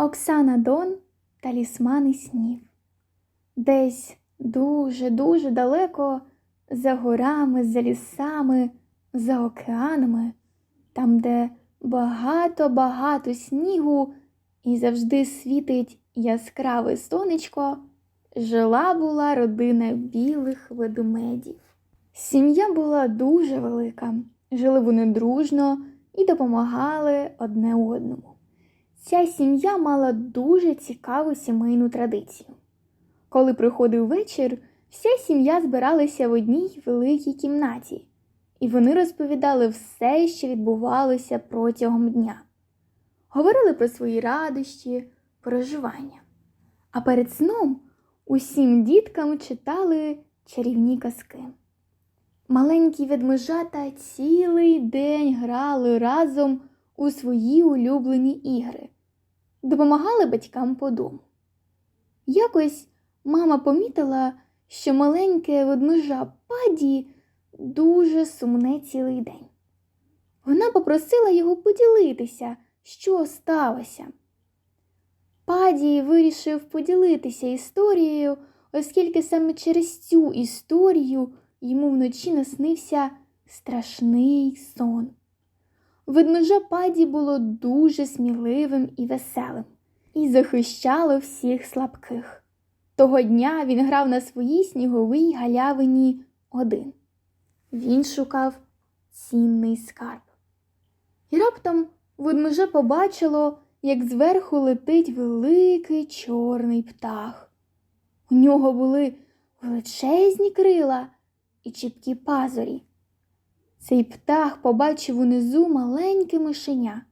Оксана Дон талісмани снів. Десь дуже-дуже далеко, за горами, за лісами, за океанами, там, де багато-багато снігу і завжди світить яскраве сонечко, жила була родина білих ведмедів. Сім'я була дуже велика, жили вони дружно і допомагали одне одному. Ця сім'я мала дуже цікаву сімейну традицію. Коли приходив вечір, вся сім'я збиралася в одній великій кімнаті, і вони розповідали все, що відбувалося протягом дня. Говорили про свої радощі, переживання. А перед сном усім діткам читали чарівні казки. Маленькі ведмежата цілий день грали разом у свої улюблені ігри, допомагали батькам по дому. Якось мама помітила, що маленьке ведмежа паді дуже сумне цілий день. Вона попросила його поділитися, що сталося. Паді вирішив поділитися історією, оскільки саме через цю історію йому вночі наснився страшний сон. Ведмежа Паді було дуже сміливим і веселим і захищало всіх слабких. Того дня він грав на своїй сніговій галявині один. Він шукав цінний скарб. І раптом ведмеже побачило, як зверху летить великий чорний птах. У нього були величезні крила і чіпкі пазурі. Цей птах побачив унизу маленьке мишеня.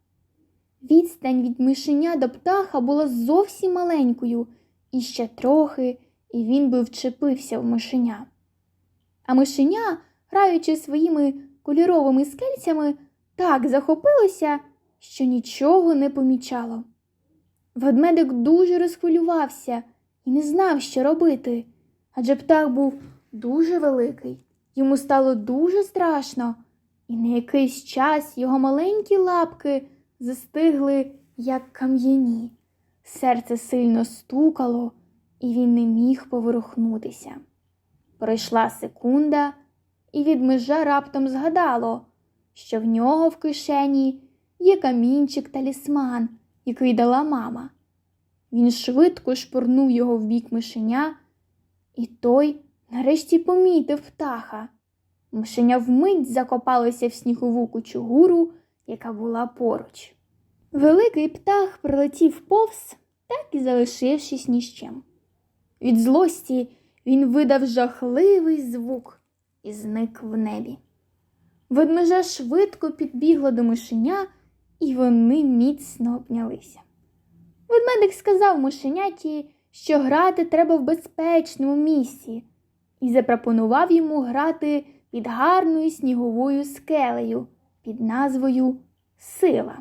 Відстань від мишеня до птаха була зовсім маленькою, і ще трохи, і він би вчепився в мишеня. А мишеня, граючи своїми кольоровими скельцями, так захопилося, що нічого не помічало. Ведмедик дуже розхвилювався і не знав, що робити, адже птах був дуже великий. Йому стало дуже страшно, і на якийсь час його маленькі лапки застигли, як кам'яні. Серце сильно стукало, і він не міг поворухнутися. Пройшла секунда, і від межа раптом згадало, що в нього в кишені є камінчик талісман, який дала мама. Він швидко шпурнув його в бік мишеня, і той нарешті помітив птаха. Мишеня вмить закопалося в снігову кучугуру, яка була поруч. Великий птах прилетів повз, так і залишившись ні з чим. Від злості він видав жахливий звук і зник в небі. Ведмежа швидко підбігла до мишеня, і вони міцно обнялися. Ведмедик сказав мишеняті, що грати треба в безпечному місці, і запропонував йому грати під гарною сніговою скелею під назвою Сила.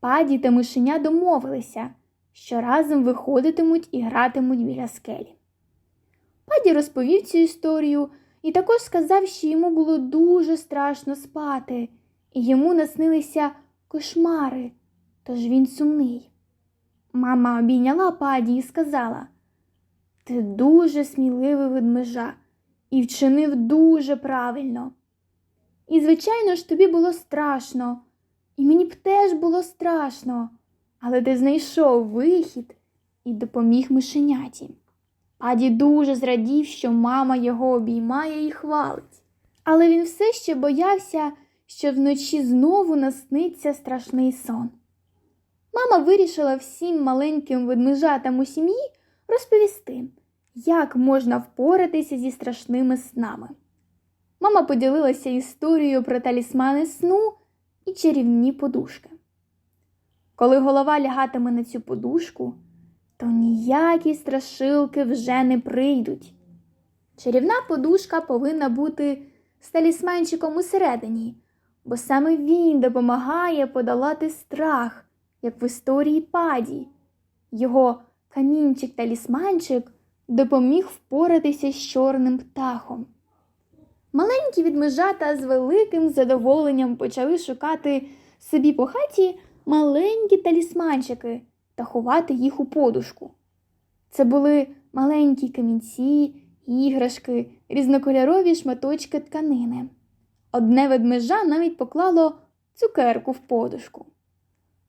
Паді та мишеня домовилися, що разом виходитимуть і гратимуть біля скелі. Паді розповів цю історію і також сказав, що йому було дуже страшно спати, і йому наснилися кошмари, тож він сумний. Мама обійняла паді і сказала: Ти дуже сміливий ведмежа і вчинив дуже правильно. І, звичайно ж, тобі було страшно, і мені б теж було страшно, але ти знайшов вихід і допоміг мишеняті. Паді дуже зрадів, що мама його обіймає і хвалить. Але він все ще боявся, що вночі знову насниться страшний сон. Мама вирішила всім маленьким ведмежатам у сім'ї розповісти, як можна впоратися зі страшними снами. Мама поділилася історією про талісмани сну і чарівні подушки. Коли голова лягатиме на цю подушку, то ніякі страшилки вже не прийдуть. Чарівна подушка повинна бути з талісманчиком усередині, бо саме він допомагає подолати страх, як в історії паді. Його камінчик-талісманчик допоміг впоратися з чорним птахом. Маленькі відмежата з великим задоволенням почали шукати собі по хаті маленькі талісманчики та ховати їх у подушку. Це були маленькі камінці, іграшки, різнокольорові шматочки тканини. Одне ведмежа навіть поклало цукерку в подушку.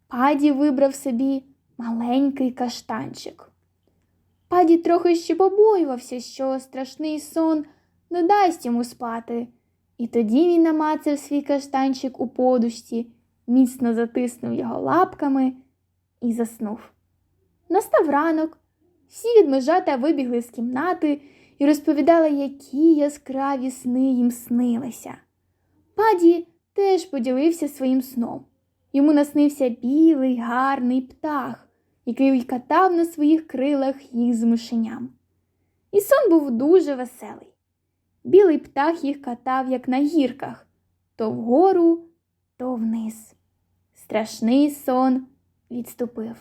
Паді вибрав собі маленький каштанчик. Паді трохи ще побоювався, що страшний сон не дасть йому спати, і тоді він намацав свій каштанчик у подушці, міцно затиснув його лапками і заснув. Настав ранок, всі відмежата вибігли з кімнати і розповідали, які яскраві сни їм снилися. Паді теж поділився своїм сном. Йому наснився білий, гарний птах, який катав на своїх крилах їх з мишеням. І сон був дуже веселий. Білий птах їх катав, як на гірках, то вгору, то вниз. Страшний сон відступив.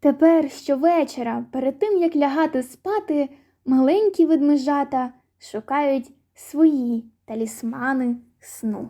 Тепер щовечора, перед тим як лягати спати, маленькі ведмежата шукають свої талісмани сну.